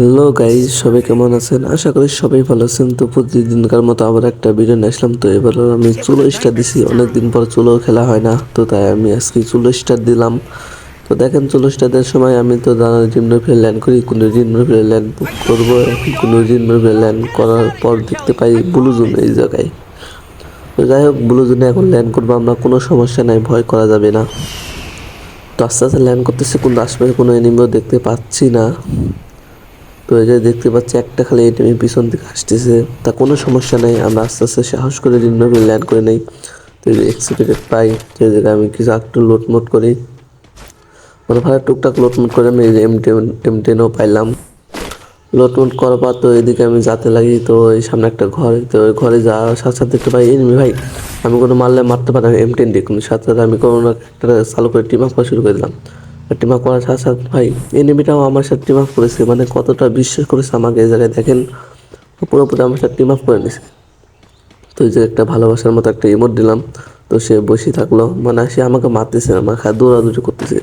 Hello guys, সবাই কেমন আছেন? আশা করি সবাই ভালো আছেন। তো প্রতিদিনকার মতো আবার একটা ভিডিও নিয়ে আসলাম। তো এবার আমি চুলো স্টার দিছি। অনেকদিন পর চুলো খেলা হয় না। তো তাই আমি আজকে চুলো স্টার দিলাম। তো দেখেন, চুলো স্টার দেওয়ার সময় আমি তো জানা জিম্নো ফিরে ল্যান্ড করি। কোনো জিম্নো ফিরে ল্যান্ড করব, কোনো জিম্নো ফিরে ল্যান্ড করার পর দেখতে পাই ব্লু জোন এই জায়গায়। তো যাই হোক ব্লু জোনে এখন ল্যান্ড করব আমরা। কোনো সমস্যা নাই, ভয় করা যাবে না। তো আস্তে আস্তে ল্যান্ড করতেছি। কিন্তু আশপাশে কোনো এনিমিও দেখতে পাচ্ছি না। তো এই যে দেখতে পাচ্ছি একটা খালি এনিমি পিছন থেকে আসতেছে। তা কোনো সমস্যা নেই, আমরা আস্তে আস্তে সাহস করে রিনভাবে ল্যান্ড করে নেই। তো এক্সিপিটেড পাই, যে জায়গায় আমি কিছু একটু লোটমোট করি। মানে ভালো টুকটাক লোটমোট করে আমি এম টেন এম টেনও পাইলাম। লোটমোট করার পর তো এদিকে আমি যাতে লাগি, তো এই সামনে একটা ঘর, তো ওই ঘরে যাওয়ার সাথে সাথে দেখতে পাই এনিমি ভাই, আমি কোনো মারলে মারতে পারি এম টেন দিয়ে সাথে সাথে আমি কোনো একটা চালু করে টিম আপ শুরু করে দিলাম। টিম আপ করার সাথে সাথে, ভাই এনিমিটাও আমার সাথে টিম আপ করেছে মানে কতটা বিশ্বাস করেছে আমাকে এই জায়গায় দেখেন, পুরোপুরি আমার সাথে টিম আপ করে নিছে। তো যে একটা ভালোবাসার মতো একটা ইমোট দিলাম, তো সে বসে থাকল মানে সে আমাকে মারতেছে আমার খায় দৌড়াদৌড়ি করতেছে।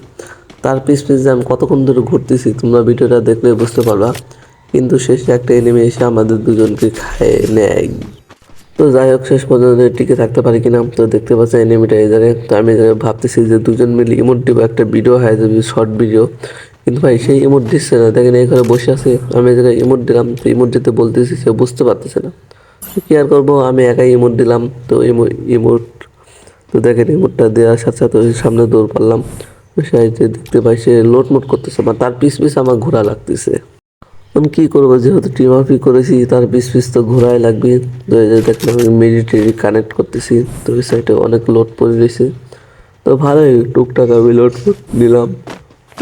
তার পিস পিস যে আমি কতক্ষণ ধরে ঘুরতেছি, তোমরা ভিডিওটা দেখলে বুঝতে পারবা। কিন্তু শেষে একটা এনিমি এসে আমাদের দুজনকে খায় নেয়। তো যাই হোক, শেষ পর্যন্ত টিকে থাকতে পারি কিনা তো দেখতে পাচ্ছি এনিমিটা তো আমি ভাবতেছি যে দুজন মিলে ইমোট দিব একটা ভিডিও হয়ে যাবে শর্ট ভিডিও কিন্তু ভাই, সেই ইমোট দিচ্ছে না। দেখেন ঘরে বসে আছে। আমি এই ইমোট দিলাম, তো ইমোট দিতে বলতেছি, সে বুঝতে পারতেছে না। কি আর করব? আমি একাই ইমোট দিলাম, তো ইমোট তো দেখেন ইমোটটা দেওয়ার সাথে সাথে সামনে দৌড় পারলাম। সাইডে দেখতে পাই, সে লোট মোট করতেছে মানে তার পিস পিস আমার ঘোরা লাগতেছে। আমি কী করব? যেহেতু টিম করেছি, তার পিস পিস তো ঘোরাই লাগবে। তো দেখলাম আমি মেডিটেরি কানেক্ট করতেছি। তো ওই সাইডে অনেক লোড পড়ে রয়েছে। তো ভালোই, টুকটাক আমি লোড নিলাম।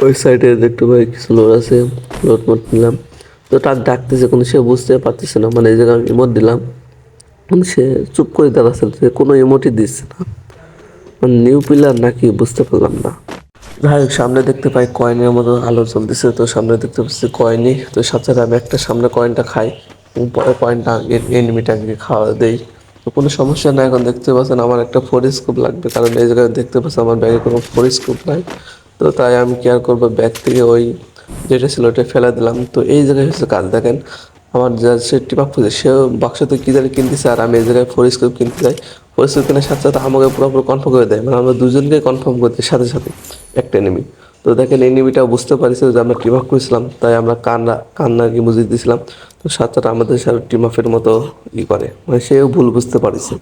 ওই সাইডে দেখতে পাই কিছু লোড আছে লোড মোট নিলাম। তো তার ডাকতেছে কোনো সে বুঝতে পারতেছে না। মানে এই জায়গায় আমি ইমোট দিলাম। সে চুপ করে দাঁড়াচ্ছে, কোনো ইমোটই দিচ্ছে না। মানে নিউ পিলার নাকি বুঝতে পারলাম না। হোক, সামনে দেখতে পাই কয়েনের মতো আলো চলতেছে তো সামনে দেখতে পাচ্ছি কয়েনই। তো সাথে আমি একটা সামনে কয়েনটা খাই পরে কয়েনটা আগে এনিমিটাকে খাওয়া দেই। তো কোনো সমস্যা নাই, এখন দেখতে পাচ্ছেন আমার একটা ফোরিস্কোপ লাগবে, কারণ এই জায়গায় দেখতে পাচ্ছেন আমার ব্যাগে কোনো ফোরিস্কোপ নাই। তো তাই আমি কেয়ার করব, ব্যাগ থেকে ওই যেটা ছিল ওটা ফেলে দিলাম। তো এই জায়গায় হচ্ছে কাজ, দেখেন। আমার যা সে টিপাপ খুঁজে সে বাক্সতে কী জানি কিনতেছে আর আমি এই জায়গায় ফোরিস্কোপ কিনতে যাই। ফোরিস্কোপ কেনার সাথে সাথে আমাকে পুরোপুরি কনফার্ম করে দেয়। মানে আমরা দুজনকে কনফার্ম করতে সাথে সাথে, একটা এনিমি তো দেখেন এনিমিটা বুঝতে পারছে যে আমরা টিম আপ করেছিলাম। তাই আমরা কান্না কান্না কি বুঝিয়ে দিয়েছিলাম। তো সাথে সাথে আমাদের সাথে টিম আপের মতো ই করে। মানে সেও ভুল বুঝতে পারছে।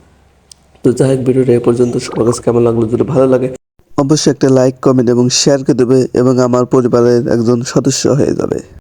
তো যাই হোক, ভিডিওটা এ পর্যন্ত। সবার কাছে কেমন লাগল যদি ভালো লাগে। অবশ্যই একটা লাইক কমেন্ট এবং শেয়ার করে দেবে এবং আমার পরিবারের একজন সদস্য হয়ে যাবে।